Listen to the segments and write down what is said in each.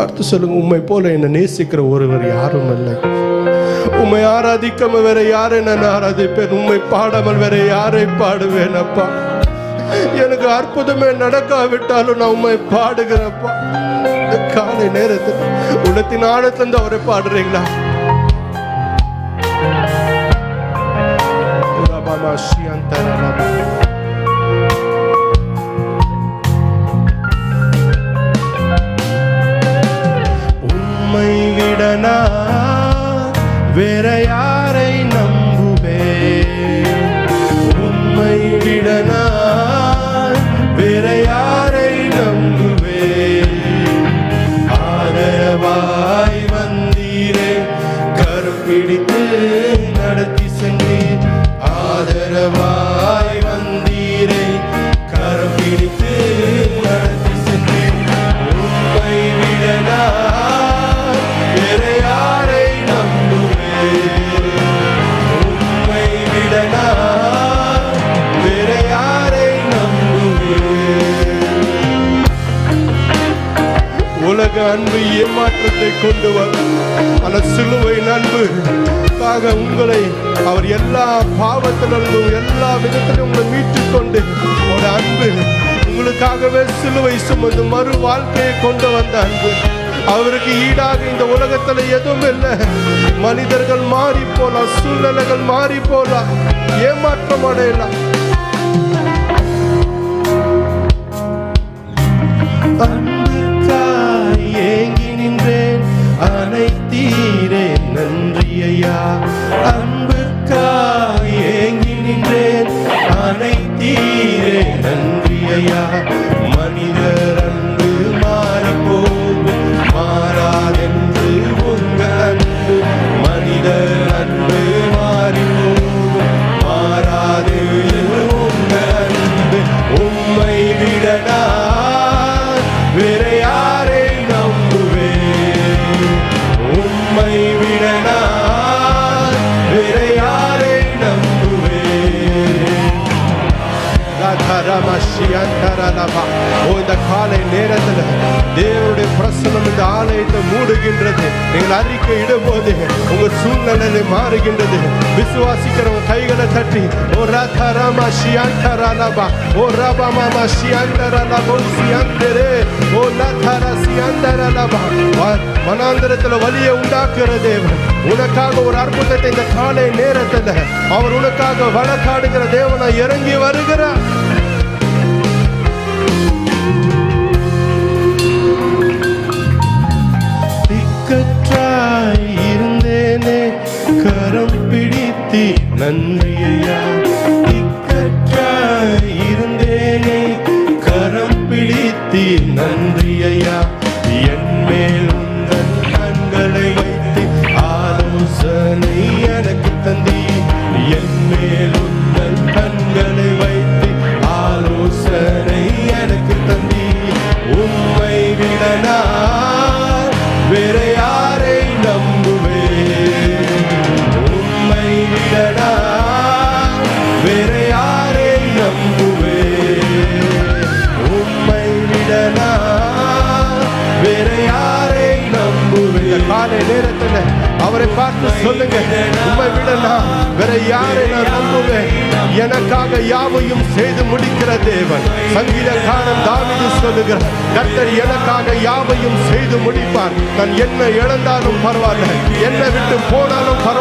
பார்த்து சொல்லுங்க உண்மை போல என்னை நேசிக்கிற ஒருவர் யாரும் இல்லை. உம்மை ஆராதிக்காம வேற யாரை நான் ஆராதிப்பேன்? உண்மை பாடாமல் வேற யாரை பாடுவேன் அப்பா? எனக்கு அற்புதமே நடக்காவிட்டாலும் நான் உண்மை பாடுகிறப்பா இந்த காலை நேரத்தில் உலகத்தின் ஆழத்திலிருந்து அவரை பாடுறீங்களா? ரபாமா ஷியந்தரலபா. உம்மை வேற யாரை நம்புவே? உண்மை விட நான் வேற யார் உலக அன்பு ஏமாற்றத்தை கொண்டு வரும். அந்த சிலுவையின் அன்பு உங்களை அவர் எல்லா பாவத்திலும் எல்லா விதத்திலும் உங்களை மீட்டுக் கொண்டு ஒரு அன்பு. உங்களுக்காகவே சிலுவை சுமந்து மறு வாழ்க்கையை கொண்டு வந்த அன்பு. அவருக்கு ஈடாக இந்த உலகத்துல எதுவும் இல்லை. மனிதர்கள் மாறி போலாம் சூழ்நிலைகள் மாறி போலாம். ஏமாற்றம் அடையலாம். நன்றி ஓ இந்த காலை நேரத்தில் தேவனுடைய பிரசனம் இந்த ஆலயத்தை மூடுகின்றது நீங்கள் அறிக்கை இடும்போது உங்கள் சூழ்நிலை மாறுகின்றது விசுவாசிக்கிறவங்க கைகளை தட்டி ஓ ரதரம ஷியந்தரலபா. ஓ ரபமம ஷியந்தரலபோ சியந்தரே. ஓ லதர சியந்தரலபா. ராலாபா வனாந்தரத்துல வலியை உண்டாக்குற தேவன் உனக்காக ஒரு அற்புதத்தை இந்த காலை நேரத்தில் அவர் உனக்காக வழக்காடுகிற தேவனை இறங்கி வருகிறார் பிடித்தி நன்றியா இக்கற்ற இருந்தேனே கரம் பிடித்தி நன்றி காலை நேரத்தில் அவரை பார்த்து சொல்லுங்க உண்மை விடலாம் வேற யாரை நான் நம்புவேன்? எனக்காக யாவையும் செய்து முடிக்கிற தேவன். சங்கீதக்காரன் தாவீது சொல்லுகிறார் கர்த்தர் எனக்காக யாவையும் செய்து முடிப்பார். நான் என்ன இழந்தாலும் பரவாயில்ல. என்னை விட்டு போனாலும்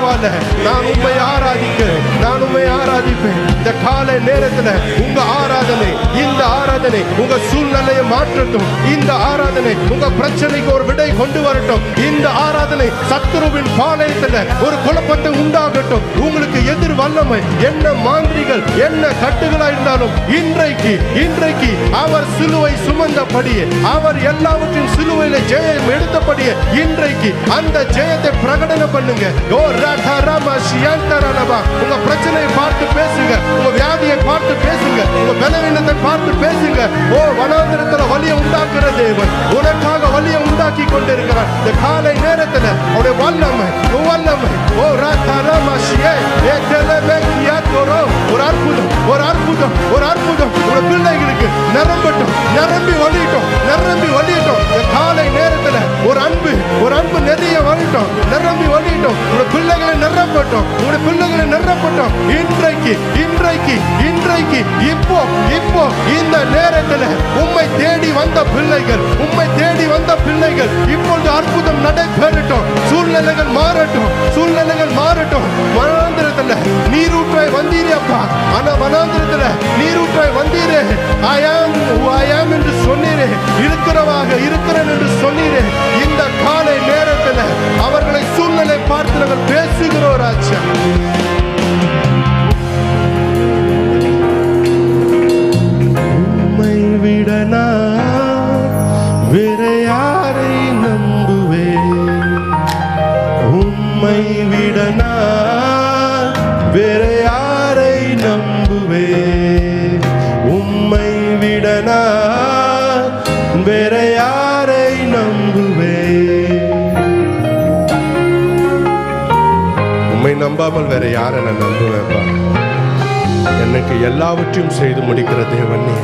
பரவாயில்ல நான் உண்மை ஆராதிக்கிறேன் நான் உண்மை ஆராதிப்பேன். இந்த காலை நேரத்துல உங்க ஆராதனை இந்த ஆராதனை உங்க சூழ்நிலையை மாற்றட்டும். இந்த ஆராதனை உங்க பிரச்சனைக்கு ஒரு விடை கொண்டு வரட்டும். இந்த ஆராதனை சத்துருவின் பாளையத்துல ஒரு குழப்பத்தை உண்டாகட்டும். உங்களுக்கு எதிர் வல்லமை என்ன மாந்திரிகள் என்ன கட்டுகளா இருந்தாலும் இன்றைக்கு இன்றைக்கு அவர் சிலுவை சுமந்தபடியே அவர் எல்லாவற்றின் சிலுவையில ஜெயம் எடுத்தபடியே இன்றைக்கு அந்த ஜெயத்தை பிரகடனம் பண்ணுங்க. ஓ உங்க பிரச்சனையை பார்த்து பேசுங்க. உங்க வியாதியை பார்த்து பேசுங்க. உங்க பலவீனத்தை பார்த்து பேசுங்க. ஓ வனாந்திரத்துல வலியை உண்டாக்குற தேவன். உனக்காக வலியை உண்டாக்கி கொண்டிருக்கிறார். இந்த காலை நேரத்துல அவருடைய வல்லமை வல்லமை. ஓ ரத ஏ ஒரு அற்புதம் ஒரு அற்புதம் ஒரு அற்புதம். உங்க பிள்ளைகளுக்கு நிரம்பட்டும் நிரம்பி வழியட்டும் நிரம்பி வழியட்டும் இந்த காலை நேரத்துல ஒரு அன்பு ஒரு அன்பு நிரப்பட்டும். உங்களுடைய பிள்ளைகளை நிரப்பட்டும். இன்றைக்கு இன்றைக்கு இன்றைக்கு இப்போ இப்போ இந்த நேரத்தில் உண்மை தேடி வந்த பிள்ளைகள் உண்மை தேடி வந்த பிள்ளைகள் இப்பொழுது அற்புதம் நடைபெறட்டும். சூழ்நிலைகள் மாறட்டும். சூழ்நிலைகள் மாறட்டும். வனாந்திரத்தில் நீரூற்றாய் வந்தீரே அப்பா. ஆனா வனாந்திரத்தில் நீரூற்றாய் வந்தீரே. ஆயா உம்மை விட நான் வேற யாரை நம்புவேன் உம்மை விட நான் வேற யாரை நம்புவேன் உம்மை நம்பாமல் வேற யாரை நான் நம்புவேன் எனக்கு எல்லாவற்றையும் செய்து முடிக்கிற தேவன் நீ.